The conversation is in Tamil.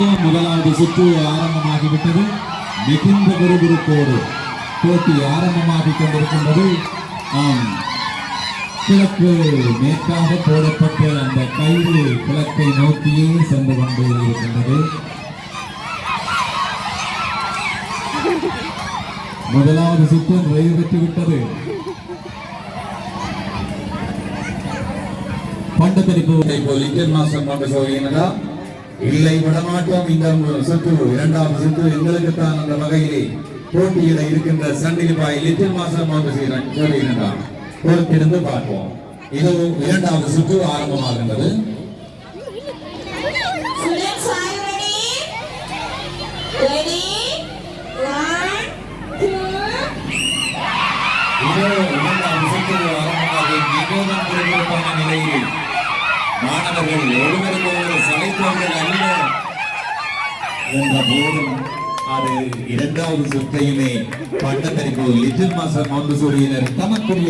முதலாவது சுற்று ஆரம்பமாகிவிட்டது. மிகுந்த விறுவிறுப்போடு போட்டி ஆரம்பமாகிக் கொண்டிருக்கின்றது. ஆம். கிழக்கு மேற்காக போடப்பட்ட அந்த கயிறு கிழக்கை நோக்கியே சென்று கொண்டு இருக்கின்றது. முதலாவது சுற்று நிறைவு பெற்றுவிட்டது பண்டு பண்டத்தரிப்பு இப்போ லிங்கன் மாஸ்டர் கொண்டு சொல்கிறீங்களா இல்லை விடமாட்டோம். இந்த சுற்று இரண்டாவது சுற்று எங்களுக்கு தான் அந்த வகையிலே போட்டியில இருக்கின்ற சண்டிலிபாய் லிட்டில் மாஸ்டர் சொல்கிறீங்களா பொறுத்திருந்து பார்ப்போம். இது இரண்டாவது சுற்று ஆரம்பமாகின்றது. மாணவர்கள் ஒருவருக்கு ஒருவர் அல்ல என்ற போதும் அது இரண்டாவது சுற்றையுமே பட்டத்தறிக்கு லிட்டில் மாஸ்டர் மவுண்ட் சூரியனர் தமக்குரிய